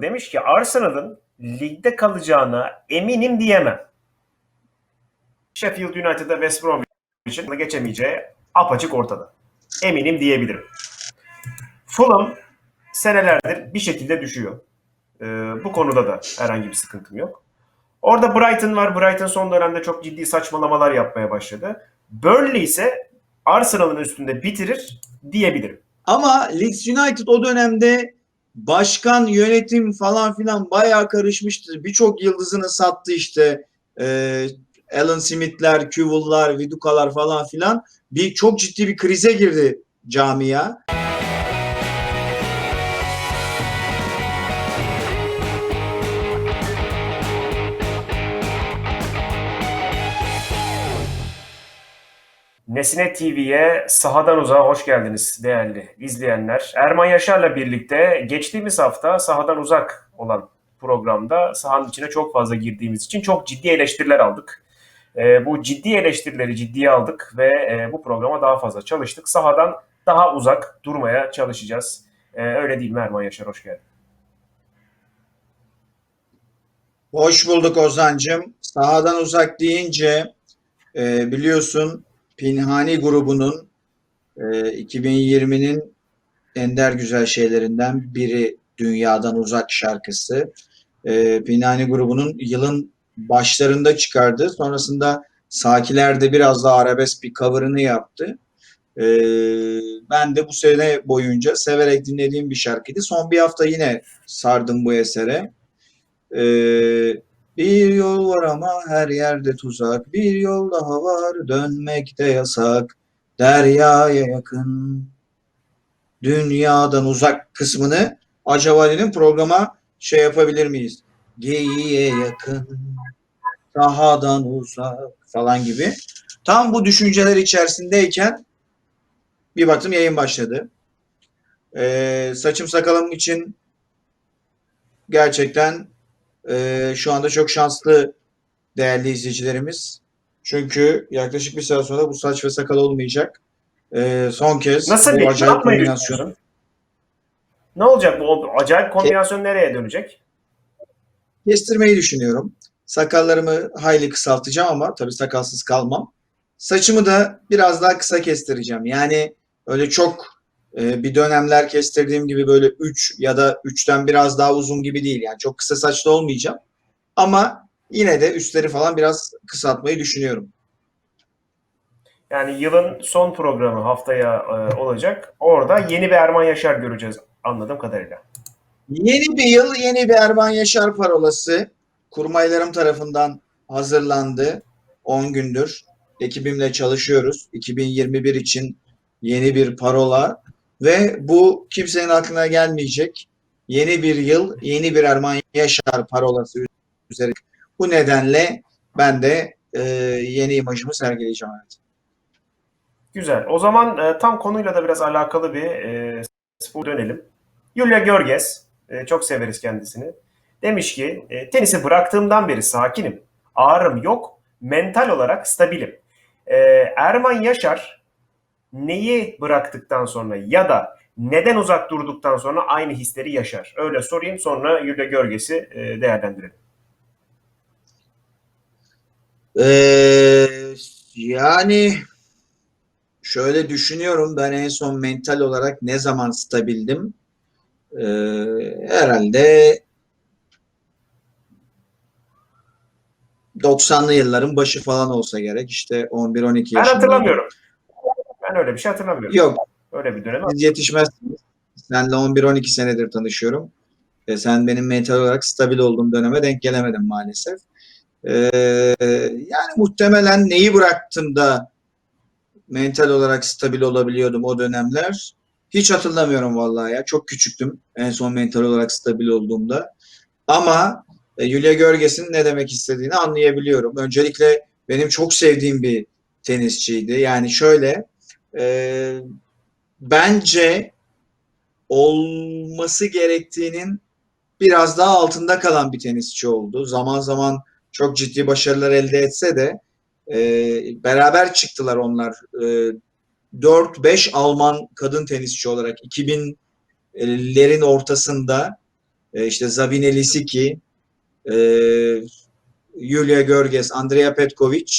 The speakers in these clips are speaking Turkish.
demiş ki Arsenal'ın ligde kalacağına eminim diyemem. Sheffield United'a West Bromwich'in geçemeyeceği apaçık ortada. Eminim diyebilirim. Fulham senelerdir bir şekilde düşüyor. Ee, bu konuda da herhangi bir sıkıntım yok. Orada Brighton var. Brighton son dönemde çok ciddi saçmalamalar yapmaya başladı. Burnley ise Arsenal'ın üstünde bitirir diyebilirim. Ama Leeds United o dönemde başkan, yönetim falan filan bayağı karışmıştı. Birçok yıldızını sattı işte. Ee, Alan Smith'ler, Küvul'lar, Viduka'lar falan filan. Bir çok ciddi bir krize girdi camia. Nesine TV'ye sahadan uzağa hoş geldiniz değerli izleyenler. Erman Yaşar'la birlikte geçtiğimiz hafta sahadan uzak olan programda sahanın içine çok fazla girdiğimiz için çok ciddi eleştiriler aldık. Ee, bu ciddi eleştirileri ciddiye aldık ve e, bu programa daha fazla çalıştık. Sahadan daha uzak durmaya çalışacağız. Ee, öyle değil mi Erman Yaşar? Hoş geldin. Hoş bulduk Ozan'cığım. Sahadan uzak deyince e, biliyorsun Pinhani grubunun e, 2020'nin ender güzel şeylerinden biri Dünyadan Uzak şarkısı. E, Pinhani grubunun yılın başlarında çıkardı. Sonrasında Sakiler de biraz daha arabesk bir cover'ını yaptı. E, ben de bu sene boyunca severek dinlediğim bir şarkıydı. Son bir hafta yine sardım bu esere. Ee, bir yol var ama her yerde tuzak. Bir yol daha var dönmek de yasak. Deryaya yakın. Dünyadan uzak kısmını acaba dedim programa şey yapabilir miyiz? Geyiğe yakın. Sahadan uzak falan gibi. Tam bu düşünceler içerisindeyken bir baktım yayın başladı. Ee, saçım sakalım için gerçekten ee, şu anda çok şanslı değerli izleyicilerimiz. Çünkü yaklaşık bir saat sonra bu saç ve sakal olmayacak. Ee, son kez Nasıl bu acayip kombinasyonu. Ne olacak bu acayip kombinasyon nereye dönecek? kestirmeyi düşünüyorum. Sakallarımı hayli kısaltacağım ama tabii sakalsız kalmam. Saçımı da biraz daha kısa kestireceğim. Yani öyle çok e, bir dönemler kestirdiğim gibi böyle 3 ya da 3'ten biraz daha uzun gibi değil. Yani çok kısa saçlı olmayacağım. Ama yine de üstleri falan biraz kısaltmayı düşünüyorum. Yani yılın son programı haftaya e, olacak. Orada yeni bir Erman Yaşar göreceğiz anladığım kadarıyla. Yeni bir yıl, yeni bir Erban Yaşar parolası kurmaylarım tarafından hazırlandı. 10 gündür ekibimle çalışıyoruz. 2021 için yeni bir parola ve bu kimsenin aklına gelmeyecek. Yeni bir yıl, yeni bir Erman Yaşar parolası üzerine. Bu nedenle ben de e, yeni imajımı sergileyeceğim. Evet. Güzel. O zaman e, tam konuyla da biraz alakalı bir e, spor dönelim. Julia Görges, e, çok severiz kendisini. Demiş ki e, tenisi bıraktığımdan beri sakinim. Ağrım yok. Mental olarak stabilim. E, Erman Yaşar neyi bıraktıktan sonra ya da neden uzak durduktan sonra aynı hisleri yaşar? Öyle sorayım sonra Julia Görges'i e, değerlendirelim. Ee, yani şöyle düşünüyorum ben en son mental olarak ne zaman stabildim? Ee, herhalde 90'lı yılların başı falan olsa gerek. İşte 11-12 Ben yaşında. hatırlamıyorum. Ben öyle bir şey hatırlamıyorum. Yok Öyle bir dönem. siz yetişmezsiniz. Senle 11-12 senedir tanışıyorum. Ve sen benim mental olarak stabil olduğum döneme denk gelemedin maalesef. Ee, yani muhtemelen neyi bıraktım da mental olarak stabil olabiliyordum o dönemler. Hiç hatırlamıyorum vallahi ya. Çok küçüktüm en son mental olarak stabil olduğumda. Ama e, Julia Görges'in ne demek istediğini anlayabiliyorum. Öncelikle benim çok sevdiğim bir tenisçiydi. Yani şöyle e, bence olması gerektiğinin biraz daha altında kalan bir tenisçi oldu. Zaman zaman çok ciddi başarılar elde etse de e, beraber çıktılar onlar. E, 4-5 Alman kadın tenisçi olarak 2000'lerin ortasında e, işte Zabine Lisicki, e, Yulia Görges, Andrea Petkovic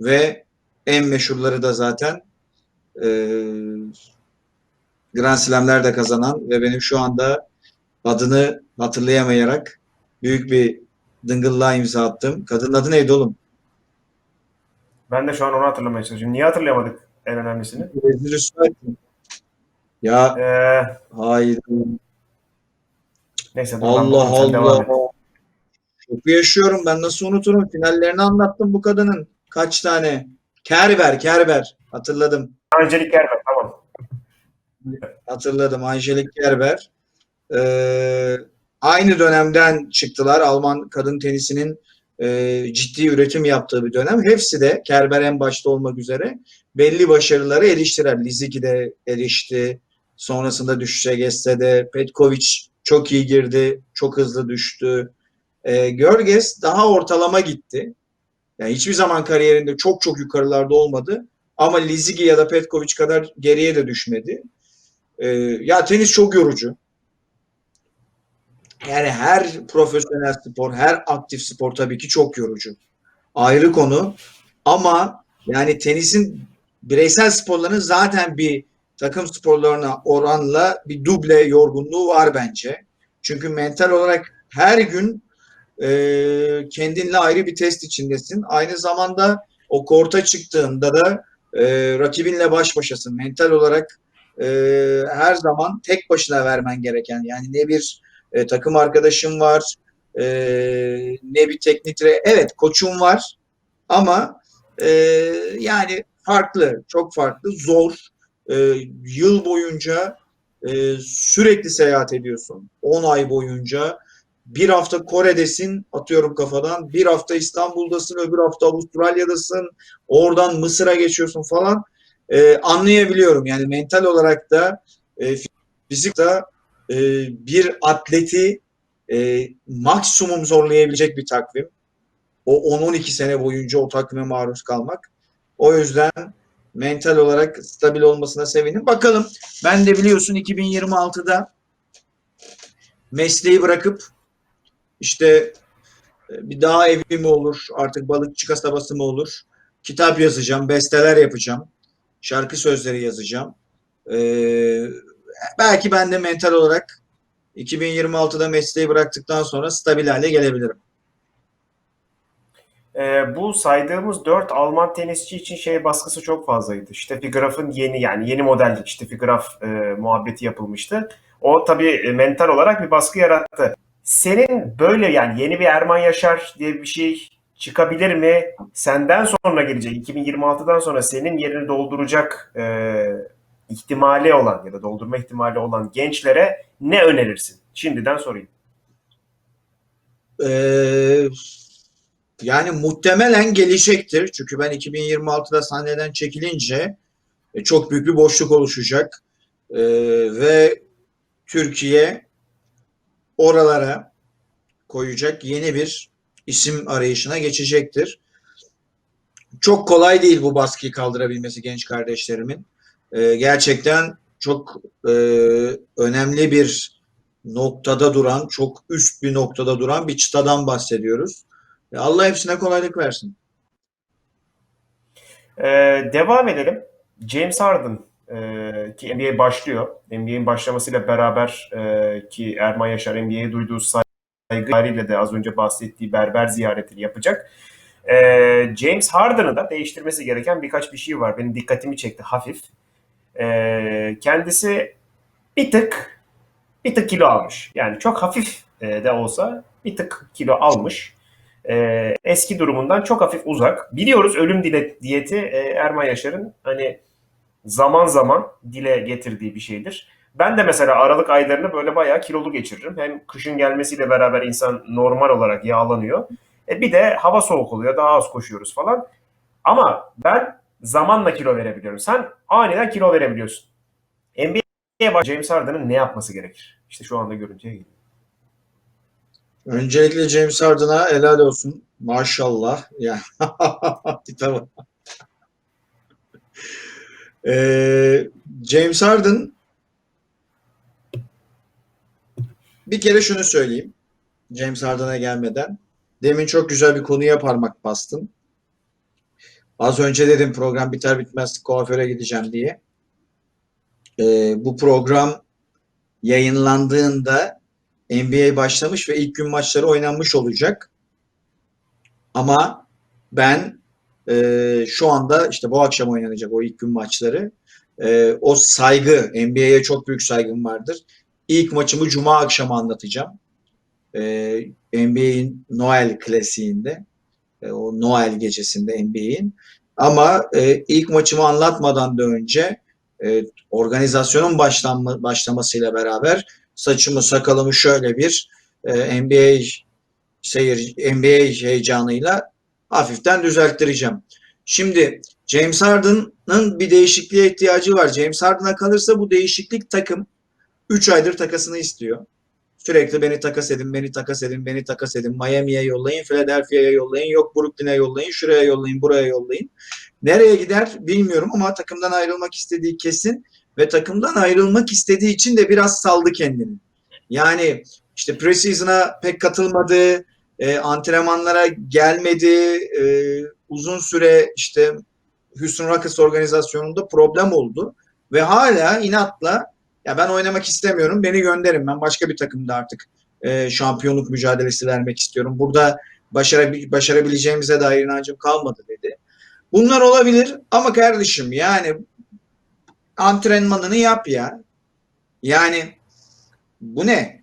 ve en meşhurları da zaten e, Grand Slam'ler de kazanan ve benim şu anda adını hatırlayamayarak büyük bir dıngıllığa imza attım. Kadının adı neydi oğlum? Ben de şu an onu hatırlamaya çalışıyorum. Niye hatırlayamadık en önemlisini? Rüsva ettim. Ya Ee, hayır. neyse. Allah Allah. Şoku yaşıyorum. Ben nasıl unuturum? Finallerini anlattım bu kadının. Kaç tane? Kerber, Kerber. Hatırladım. Angelik Kerber tamam. Hatırladım. Angelik Kerber. Ee, aynı dönemden çıktılar. Alman kadın tenisinin e, ciddi üretim yaptığı bir dönem. Hepsi de Kerber en başta olmak üzere belli başarıları eriştiler. Liziki de erişti. Sonrasında düşüşe geçse de Petkovic çok iyi girdi. Çok hızlı düştü. E, Görges daha ortalama gitti. Yani hiçbir zaman kariyerinde çok çok yukarılarda olmadı. Ama Lizigi ya da Petkovic kadar geriye de düşmedi. E, ya tenis çok yorucu. Yani her profesyonel spor, her aktif spor tabii ki çok yorucu. Ayrı konu. Ama yani tenisin bireysel sporların zaten bir takım sporlarına oranla bir duble yorgunluğu var bence. Çünkü mental olarak her gün e, kendinle ayrı bir test içindesin. Aynı zamanda o korta çıktığında da e, rakibinle baş başasın. Mental olarak e, her zaman tek başına vermen gereken yani ne bir e, takım arkadaşım var e, ne bir teknik dire- evet koçum var ama e, yani farklı çok farklı zor E, yıl boyunca e, sürekli seyahat ediyorsun 10 ay boyunca bir hafta Kore'desin atıyorum kafadan bir hafta İstanbul'dasın öbür hafta Avustralya'dasın oradan Mısır'a geçiyorsun falan E, anlayabiliyorum yani mental olarak da e, fizik de e, bir atleti e, maksimum zorlayabilecek bir takvim. O 10-12 sene boyunca o takvime maruz kalmak. O yüzden mental olarak stabil olmasına sevindim. Bakalım ben de biliyorsun 2026'da mesleği bırakıp işte e, bir dağ evi mi olur artık balıkçı kasabası mı olur kitap yazacağım, besteler yapacağım, şarkı sözleri yazacağım. Ee, belki ben de mental olarak 2026'da mesleği bıraktıktan sonra stabil hale gelebilirim. Ee, bu saydığımız dört Alman tenisçi için şey baskısı çok fazlaydı. Steffi Graf'ın yeni yani yeni model Steffi Graf e, muhabbeti yapılmıştı. O tabii e, mental olarak bir baskı yarattı. Senin böyle yani yeni bir Erman Yaşar diye bir şey çıkabilir mi? Senden sonra gelecek 2026'dan sonra senin yerini dolduracak e, ihtimali olan ya da doldurma ihtimali olan gençlere ne önerirsin? Şimdiden sorayım. Ee, yani muhtemelen gelecektir. Çünkü ben 2026'da sahneden çekilince e, çok büyük bir boşluk oluşacak. Ee, ve Türkiye oralara koyacak yeni bir isim arayışına geçecektir. Çok kolay değil bu baskıyı kaldırabilmesi genç kardeşlerimin. Ee, gerçekten çok e, önemli bir noktada duran, çok üst bir noktada duran bir çıtadan bahsediyoruz. E, Allah hepsine kolaylık versin. Ee, devam edelim. James Harden ki NBA başlıyor. NBA'in başlamasıyla beraber e, ki Erman Yaşar NBA'ye duyduğu saygıyla de az önce bahsettiği berber ziyaretini yapacak. E, James Harden'ı da değiştirmesi gereken birkaç bir şey var. Benim dikkatimi çekti hafif. E, kendisi bir tık bir tık kilo almış. Yani çok hafif de olsa bir tık kilo almış. E, eski durumundan çok hafif uzak. Biliyoruz ölüm diyeti e, Erman Yaşar'ın hani zaman zaman dile getirdiği bir şeydir. Ben de mesela Aralık aylarını böyle bayağı kilolu geçiririm. Hem kışın gelmesiyle beraber insan normal olarak yağlanıyor. E bir de hava soğuk oluyor, daha az koşuyoruz falan. Ama ben zamanla kilo verebiliyorum. Sen aniden kilo verebiliyorsun. NBA'ye bak James Harden'ın ne yapması gerekir? İşte şu anda görüntüye geliyor. Öncelikle James Harden'a helal olsun. Maşallah. Ya. Bak. Ee, James Harden bir kere şunu söyleyeyim. James Harden'a gelmeden. Demin çok güzel bir konuya parmak bastın. Az önce dedim program biter bitmez kuaföre gideceğim diye. Ee, bu program yayınlandığında NBA başlamış ve ilk gün maçları oynanmış olacak. Ama ben e, şu anda işte bu akşam oynanacak o ilk gün maçları. E, o saygı, NBA'ye çok büyük saygım vardır. İlk maçımı Cuma akşamı anlatacağım. E, NBA'in Noel klasiğinde. E, o Noel gecesinde NBA'in. Ama e, ilk maçımı anlatmadan da önce e, organizasyonun başlanma, başlamasıyla beraber saçımı sakalımı şöyle bir e, NBA seyir NBA heyecanıyla hafiften düzelttireceğim. Şimdi James Harden'ın bir değişikliğe ihtiyacı var. James Harden'a kalırsa bu değişiklik takım 3 aydır takasını istiyor. Sürekli beni takas edin, beni takas edin, beni takas edin. Miami'ye yollayın, Philadelphia'ya yollayın, yok Brooklyn'e yollayın, şuraya yollayın, buraya yollayın. Nereye gider bilmiyorum ama takımdan ayrılmak istediği kesin ve takımdan ayrılmak istediği için de biraz saldı kendini. Yani işte preseason'a pek katılmadı, e, antrenmanlara gelmedi, e, uzun süre işte Houston Rockets organizasyonunda problem oldu ve hala inatla ya ben oynamak istemiyorum, beni gönderin. Ben başka bir takımda artık e, şampiyonluk mücadelesi vermek istiyorum. Burada başarabil başarabileceğimize dair inancım kalmadı dedi. Bunlar olabilir ama kardeşim yani antrenmanını yap ya. Yani bu ne?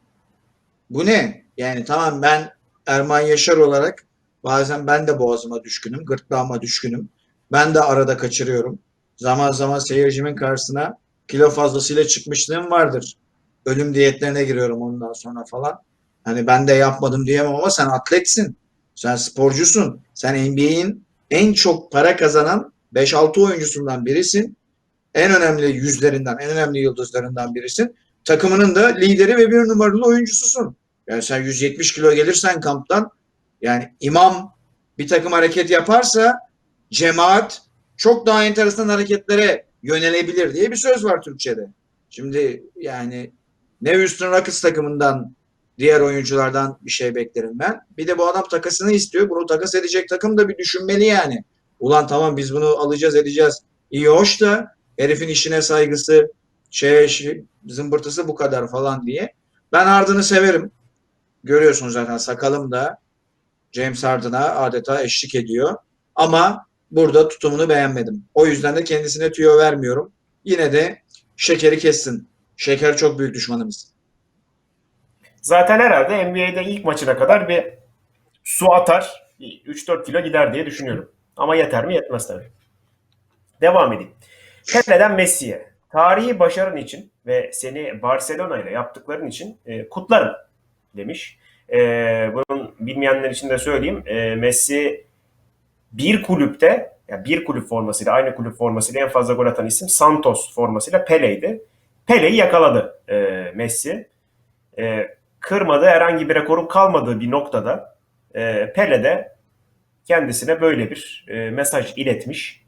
Bu ne? Yani tamam ben Erman Yaşar olarak bazen ben de boğazıma düşkünüm, gırtlağıma düşkünüm. Ben de arada kaçırıyorum. Zaman zaman seyircimin karşısına kilo fazlasıyla çıkmışlığım vardır. Ölüm diyetlerine giriyorum ondan sonra falan. Hani ben de yapmadım diyemem ama sen atletsin. Sen sporcusun. Sen NBA'in en çok para kazanan 5-6 oyuncusundan birisin. En önemli yüzlerinden, en önemli yıldızlarından birisin. Takımının da lideri ve bir numaralı oyuncususun. Yani sen 170 kilo gelirsen kamptan yani imam bir takım hareket yaparsa cemaat çok daha enteresan hareketlere yönelebilir diye bir söz var Türkçe'de. Şimdi yani ne Houston Rockets takımından diğer oyunculardan bir şey beklerim ben. Bir de bu adam takasını istiyor. Bunu takas edecek takım da bir düşünmeli yani. Ulan tamam biz bunu alacağız edeceğiz. İyi hoş da herifin işine saygısı şey, şey zımbırtısı bu kadar falan diye. Ben Harden'ı severim. Görüyorsunuz zaten sakalım da James Harden'a adeta eşlik ediyor. Ama burada tutumunu beğenmedim. O yüzden de kendisine tüyo vermiyorum. Yine de şekeri kessin. Şeker çok büyük düşmanımız. Zaten herhalde NBA'de ilk maçına kadar bir su atar. 3-4 kilo gider diye düşünüyorum. Ama yeter mi? Yetmez tabii. Devam edeyim. Pele'den Messi'ye. Tarihi başarın için ve seni Barcelona ile yaptıkların için e, kutlarım demiş. E, bunun bilmeyenler için de söyleyeyim. E, Messi bir kulüpte, yani bir kulüp formasıyla, aynı kulüp formasıyla en fazla gol atan isim Santos formasıyla Pele'ydi. Pele'yi yakaladı e, Messi. E, kırmadığı herhangi bir rekorun kalmadığı bir noktada e, Pele de kendisine böyle bir e, mesaj iletmiş.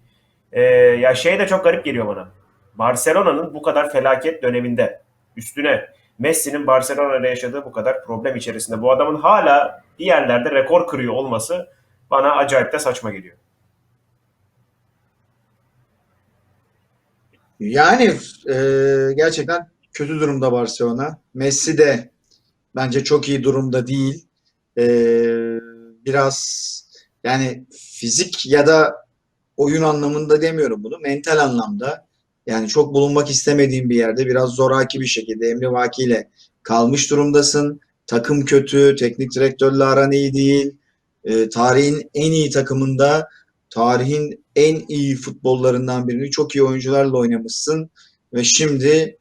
E, ya şey de çok garip geliyor bana. Barcelona'nın bu kadar felaket döneminde üstüne Messi'nin Barcelona'da yaşadığı bu kadar problem içerisinde bu adamın hala bir yerlerde rekor kırıyor olması bana acayip de saçma geliyor. Yani e, gerçekten kötü durumda Barcelona. Messi de bence çok iyi durumda değil. E, biraz yani fizik ya da oyun anlamında demiyorum bunu. Mental anlamda yani çok bulunmak istemediğin bir yerde biraz zoraki bir şekilde Emre Vaki ile kalmış durumdasın. Takım kötü, teknik direktörle aran iyi değil. E, tarihin en iyi takımında, tarihin en iyi futbollarından birini çok iyi oyuncularla oynamışsın ve şimdi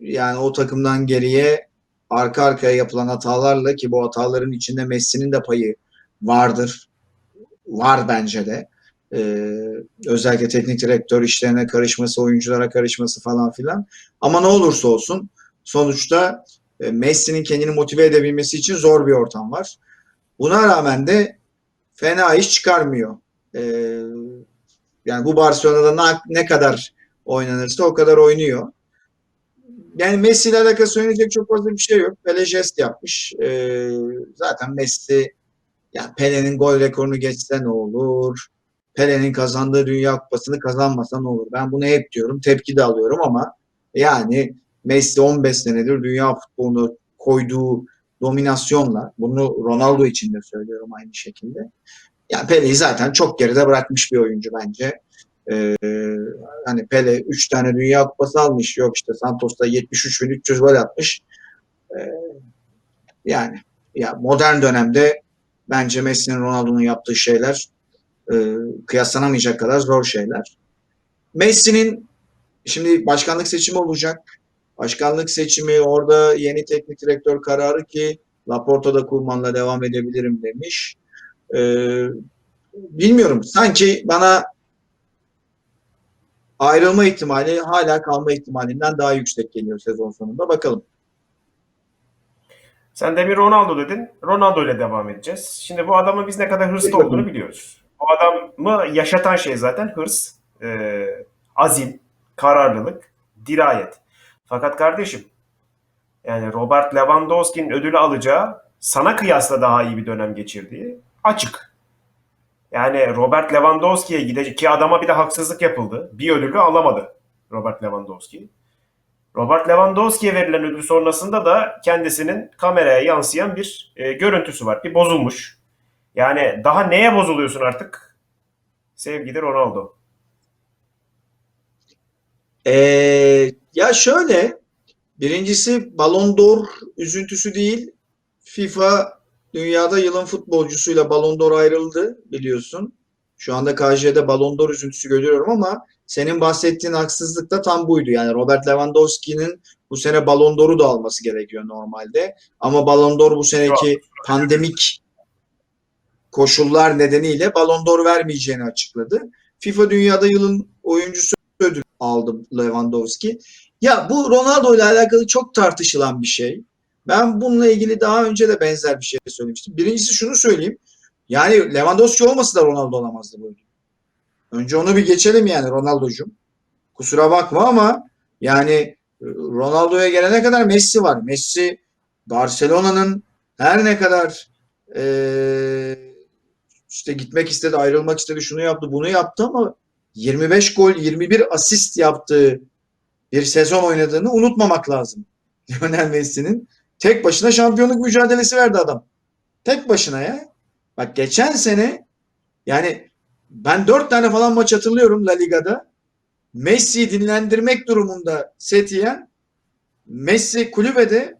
yani o takımdan geriye arka arkaya yapılan hatalarla ki bu hataların içinde Messi'nin de payı vardır. Var bence de. Ee, özellikle teknik direktör işlerine karışması, oyunculara karışması falan filan. Ama ne olursa olsun sonuçta e, Messi'nin kendini motive edebilmesi için zor bir ortam var. Buna rağmen de fena iş çıkarmıyor. Ee, yani bu Barcelona'da ne, kadar oynanırsa o kadar oynuyor. yani Messi ile alakalı söyleyecek çok fazla bir şey yok. Pele jest yapmış. Ee, zaten Messi ya Pele'nin gol rekorunu geçse ne olur? Pele'nin kazandığı Dünya Kupası'nı kazanmasa ne olur? Ben bunu hep diyorum. Tepki de alıyorum ama yani Messi 15 senedir dünya futbolunu koyduğu dominasyonla bunu Ronaldo için de söylüyorum aynı şekilde. Yani Pele'yi zaten çok geride bırakmış bir oyuncu bence. Ee, hani Pele 3 tane Dünya Kupası almış. Yok işte Santos'ta 73.300 gol atmış. Ee, yani ya modern dönemde bence Messi'nin Ronaldo'nun yaptığı şeyler e, kıyaslanamayacak kadar zor şeyler. Messi'nin şimdi başkanlık seçimi olacak. Başkanlık seçimi orada yeni teknik direktör kararı ki Laporta'da Kulman'la devam edebilirim demiş. Ee, bilmiyorum. Sanki bana ayrılma ihtimali hala kalma ihtimalinden daha yüksek geliyor sezon sonunda. Bakalım. Sen de bir Ronaldo dedin. Ronaldo ile devam edeceğiz. Şimdi bu adamın biz ne kadar hırslı olduğunu biliyoruz. Bu adamı yaşatan şey zaten hırs, e, azim, kararlılık, dirayet. Fakat kardeşim yani Robert Lewandowski'nin ödülü alacağı sana kıyasla daha iyi bir dönem geçirdiği açık. Yani Robert Lewandowski'ye gidecek ki adama bir de haksızlık yapıldı. Bir ödülü alamadı Robert Lewandowski. Robert Lewandowski'ye verilen ödül sonrasında da kendisinin kameraya yansıyan bir e, görüntüsü var. Bir bozulmuş. Yani daha neye bozuluyorsun artık? Sevgili Ronaldo. Ee, ya şöyle birincisi Ballon d'Or üzüntüsü değil. FIFA dünyada yılın futbolcusuyla Ballon d'Or ayrıldı biliyorsun. Şu anda KJ'de Ballon d'Or üzüntüsü görüyorum ama senin bahsettiğin haksızlık da tam buydu. Yani Robert Lewandowski'nin bu sene Ballon d'Or'u da alması gerekiyor normalde. Ama Ballon d'Or bu seneki pandemik koşullar nedeniyle Ballon d'Or vermeyeceğini açıkladı. FIFA dünyada yılın oyuncusu ödülü aldı Lewandowski. Ya bu Ronaldo ile alakalı çok tartışılan bir şey. Ben bununla ilgili daha önce de benzer bir şey söylemiştim. Birincisi şunu söyleyeyim. Yani Lewandowski olmasa da Ronaldo olamazdı bu ödül. Önce onu bir geçelim yani Ronaldo'cum. Kusura bakma ama yani Ronaldo'ya gelene kadar Messi var. Messi Barcelona'nın her ne kadar eee, işte gitmek istedi, ayrılmak istedi, şunu yaptı, bunu yaptı ama 25 gol, 21 asist yaptığı bir sezon oynadığını unutmamak lazım. Lionel Messi'nin tek başına şampiyonluk mücadelesi verdi adam. Tek başına ya. Bak geçen sene yani ben 4 tane falan maç hatırlıyorum La Liga'da. Messi'yi dinlendirmek durumunda Setien Messi kulübede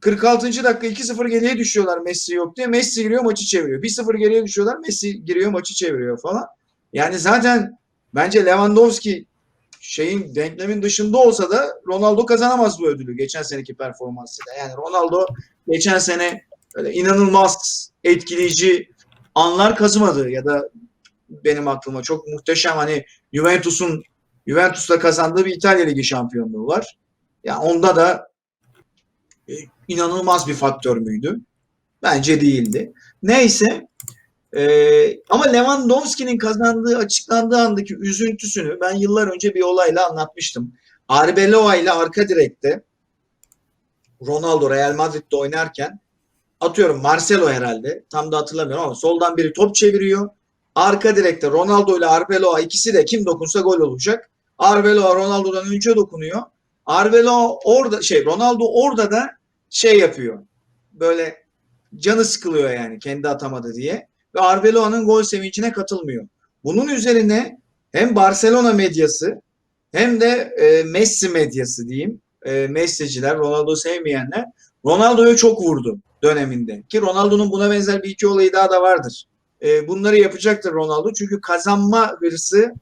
46. dakika 2-0 geriye düşüyorlar Messi yok diye. Messi giriyor maçı çeviriyor. 1-0 geriye düşüyorlar. Messi giriyor maçı çeviriyor falan. Yani zaten bence Lewandowski şeyin denklemin dışında olsa da Ronaldo kazanamaz bu ödülü geçen seneki performansıyla. Yani Ronaldo geçen sene öyle inanılmaz etkileyici anlar kazımadı ya da benim aklıma çok muhteşem hani Juventus'un Juventus'la kazandığı bir İtalya Ligi şampiyonluğu var. Ya onda da e, inanılmaz bir faktör müydü? Bence değildi. Neyse ee, ama Lewandowski'nin kazandığı açıklandığı andaki üzüntüsünü ben yıllar önce bir olayla anlatmıştım. Arbeloa ile arka direkte Ronaldo Real Madrid'de oynarken atıyorum Marcelo herhalde tam da hatırlamıyorum ama soldan biri top çeviriyor. Arka direkte Ronaldo ile Arbeloa ikisi de kim dokunsa gol olacak. Arbeloa Ronaldo'dan önce dokunuyor. Arbeloa orada şey Ronaldo orada da şey yapıyor. Böyle canı sıkılıyor yani kendi atamadı diye ve Arbeloa'nın gol sevincine katılmıyor. Bunun üzerine hem Barcelona medyası hem de e, Messi medyası diyeyim. E, Messi'ciler, Ronaldo sevmeyenler Ronaldo'ya çok vurdu döneminde. Ki Ronaldo'nun buna benzer bir iki olayı daha da vardır. E, bunları yapacaktır Ronaldo. Çünkü kazanma hırsı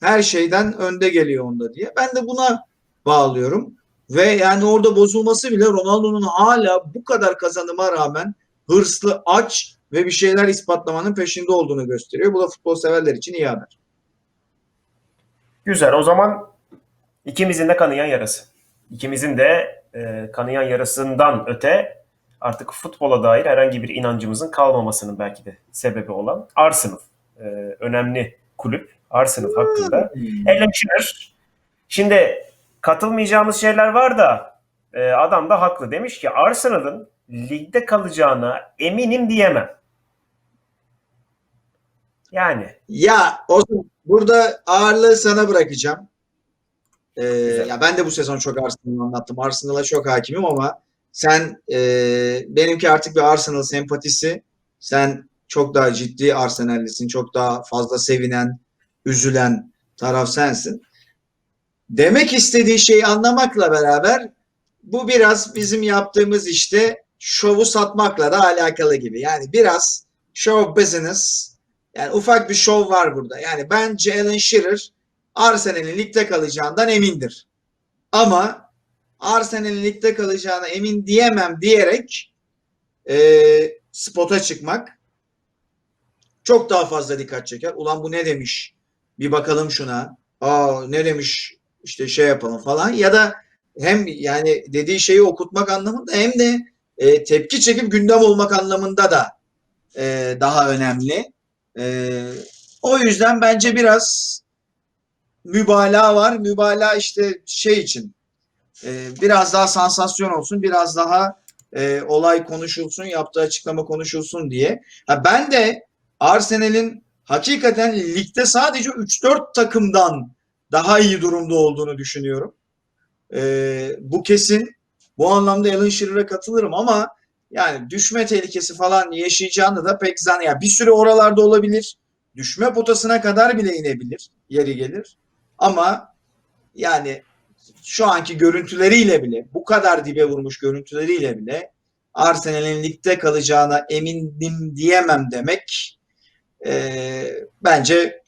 her şeyden önde geliyor onda diye. Ben de buna bağlıyorum. Ve yani orada bozulması bile Ronaldo'nun hala bu kadar kazanıma rağmen hırslı, aç ve bir şeyler ispatlamanın peşinde olduğunu gösteriyor. Bu da futbol severler için iyi haber. Güzel. O zaman ikimizin de kanayan yarası. İkimizin de e, kanayan yarasından öte artık futbola dair herhangi bir inancımızın kalmamasının belki de sebebi olan Arsenal. E, önemli kulüp. Arsenal hakkında eleştirir. Şimdi katılmayacağımız şeyler var da e, adam da haklı. Demiş ki Arsenal'ın ligde kalacağına eminim diyemem. Yani Ya o burada ağırlığı sana bırakacağım. Ee, Güzel. ya ben de bu sezon çok Arsenal'ı anlattım. Arsenal'a çok hakimim ama sen e, benimki artık bir Arsenal sempatisi. Sen çok daha ciddi Arsenal'lisin. Çok daha fazla sevinen, üzülen taraf sensin. Demek istediği şeyi anlamakla beraber bu biraz bizim yaptığımız işte şovu satmakla da alakalı gibi. Yani biraz show business yani ufak bir şov var burada. Yani bence Alan Shearer Arsenal'in ligde kalacağından emindir. Ama Arsenal'in ligde kalacağına emin diyemem diyerek e, spota çıkmak çok daha fazla dikkat çeker. Ulan bu ne demiş? Bir bakalım şuna. Aa ne demiş? İşte şey yapalım falan. Ya da hem yani dediği şeyi okutmak anlamında hem de e, tepki çekip gündem olmak anlamında da e, daha önemli. Ee, o yüzden bence biraz mübalağa var. Mübalağa işte şey için e, biraz daha sansasyon olsun, biraz daha e, olay konuşulsun, yaptığı açıklama konuşulsun diye. Ha, ben de Arsenal'in hakikaten ligde sadece 3-4 takımdan daha iyi durumda olduğunu düşünüyorum. Ee, bu kesin. Bu anlamda Alan Shearer'a katılırım ama yani düşme tehlikesi falan yaşayacağını da pek zan ya bir süre oralarda olabilir. Düşme potasına kadar bile inebilir. Yeri gelir. Ama yani şu anki görüntüleriyle bile bu kadar dibe vurmuş görüntüleriyle bile Arsenal'in ligde kalacağına eminim diyemem demek eee, bence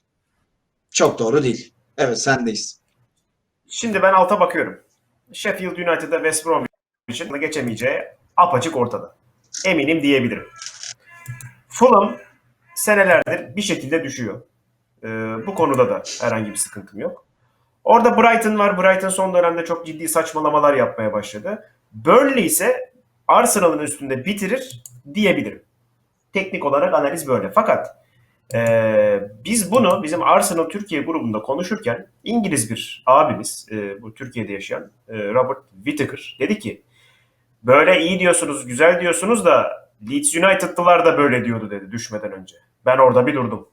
çok doğru değil. Evet sendeyiz. şimdi ben alta bakıyorum. Sheffield United'da West Bromwich'in geçemeyeceği apaçık ortada. Eminim diyebilirim. Fulham senelerdir bir şekilde düşüyor. Ee, bu konuda da herhangi bir sıkıntım yok. Orada Brighton var. Brighton son dönemde çok ciddi saçmalamalar yapmaya başladı. Burnley ise Arsenal'ın üstünde bitirir diyebilirim. Teknik olarak analiz böyle. Fakat ee, biz bunu bizim Arsenal Türkiye grubunda konuşurken İngiliz bir abimiz, e, bu Türkiye'de yaşayan e, Robert Whittaker dedi ki böyle iyi diyorsunuz, güzel diyorsunuz da Leeds United'lılar da böyle diyordu dedi düşmeden önce. Ben orada bir durdum.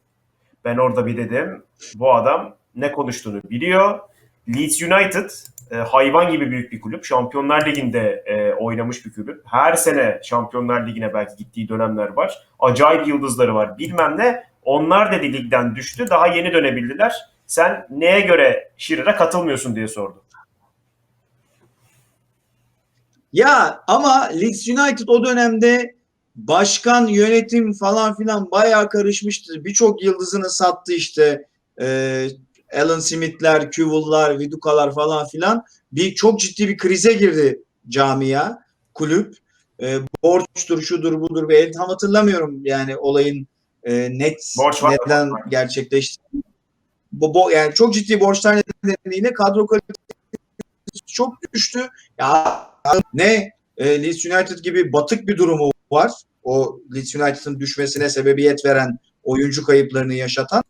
Ben orada bir dedim bu adam ne konuştuğunu biliyor. Leeds United e, hayvan gibi büyük bir kulüp. Şampiyonlar Ligi'nde e, oynamış bir kulüp. Her sene Şampiyonlar Ligi'ne belki gittiği dönemler var. Acayip yıldızları var. Bilmem ne. Onlar dedi ligden düştü. Daha yeni dönebildiler. Sen neye göre Shearer'a katılmıyorsun diye sordu. Ya ama Leeds United o dönemde başkan, yönetim falan filan bayağı karışmıştı. Birçok yıldızını sattı işte. Ee, Alan Smith'ler, Kewell'lar, Viduka'lar falan filan. Bir çok ciddi bir krize girdi camia, kulüp. Ee, borçtur, şudur, budur ve tam hatırlamıyorum yani olayın e, net Borç var. neden gerçekleşti. Bu, bu, yani çok ciddi borçlar nedeniyle kadro kalitesi çok düştü. Ya ne e, Leeds United gibi batık bir durumu var. O Leeds United'ın düşmesine sebebiyet veren oyuncu kayıplarını yaşatan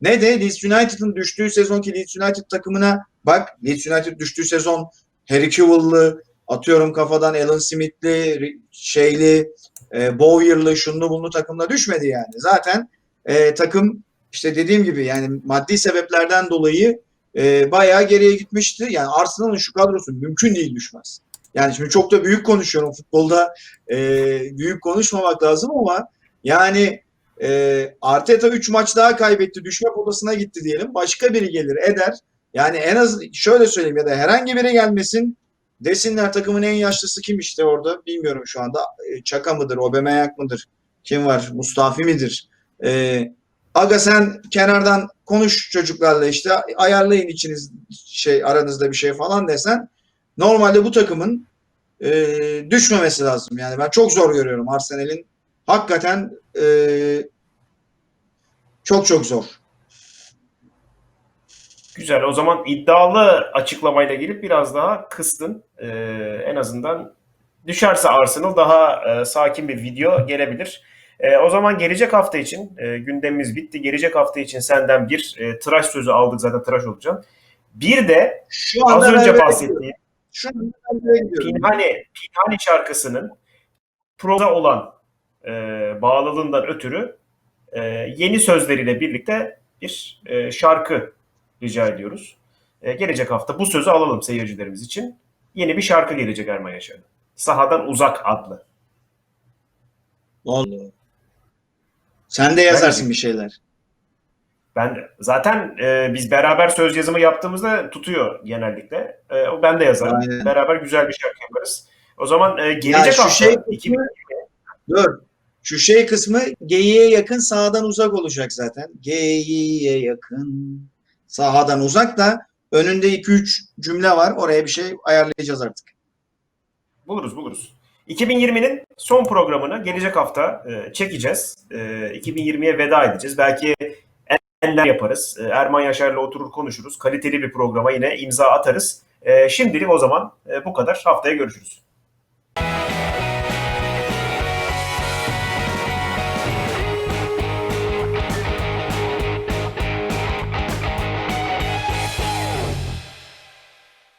ne de Leeds United'ın düştüğü sezonki Leeds United takımına bak Leeds United düştüğü sezon Harry Kewell'lı atıyorum kafadan Alan Smith'li şeyli e, Bowyer'lı şunlu bunlu takımla düşmedi yani. Zaten e, takım işte dediğim gibi yani maddi sebeplerden dolayı e, bayağı geriye gitmişti. Yani Arsenal'ın şu kadrosu mümkün değil düşmez. Yani şimdi çok da büyük konuşuyorum futbolda e, büyük konuşmamak lazım ama yani e, Arteta 3 maç daha kaybetti düşme potasına gitti diyelim başka biri gelir eder yani en az şöyle söyleyeyim ya da herhangi biri gelmesin desinler takımın en yaşlısı kim işte orada? Bilmiyorum şu anda. E, Çaka mıdır Obemeyak mıdır? Kim var? Mustafi midir? E, Aga sen kenardan konuş çocuklarla işte. Ayarlayın içiniz şey aranızda bir şey falan desen normalde bu takımın e, düşmemesi lazım. Yani ben çok zor görüyorum Arsenal'in. Hakikaten e, çok çok zor. Güzel. O zaman iddialı açıklamayla gelip biraz daha kıstın. Ee, en azından düşerse Arsenal daha e, sakin bir video gelebilir. E, o zaman gelecek hafta için e, gündemimiz bitti. Gelecek hafta için senden bir e, tıraş sözü aldık zaten tıraş olacaksın. Bir de Şu az önce bahsettiğim. Şu. Pinhani, Pinhani şarkısının proza olan e, bağlılığından ötürü e, yeni sözleriyle birlikte bir e, şarkı rica ediyoruz. E, gelecek hafta bu sözü alalım seyircilerimiz için. Yeni bir şarkı gelecek Erman Yaşar'ın. Sahadan Uzak adlı. Vallahi. Sen de yazarsın bir şeyler. Ben zaten e, biz beraber söz yazımı yaptığımızda tutuyor genellikle. E, o ben de yazarım. Aynen. Beraber güzel bir şarkı yaparız. O zaman e, gelecek şu hafta şey 2000 Dur. Şu şey kısmı geyiğe yakın sağdan uzak olacak zaten. Geyiğe yakın sağdan uzak da önünde 2-3 cümle var. Oraya bir şey ayarlayacağız artık. Buluruz buluruz. 2020'nin son programını gelecek hafta e, çekeceğiz. E, 2020'ye veda edeceğiz. Belki enler yaparız. E, Erman Yaşar'la oturur konuşuruz. Kaliteli bir programa yine imza atarız. E, şimdilik o zaman e, bu kadar. Haftaya görüşürüz.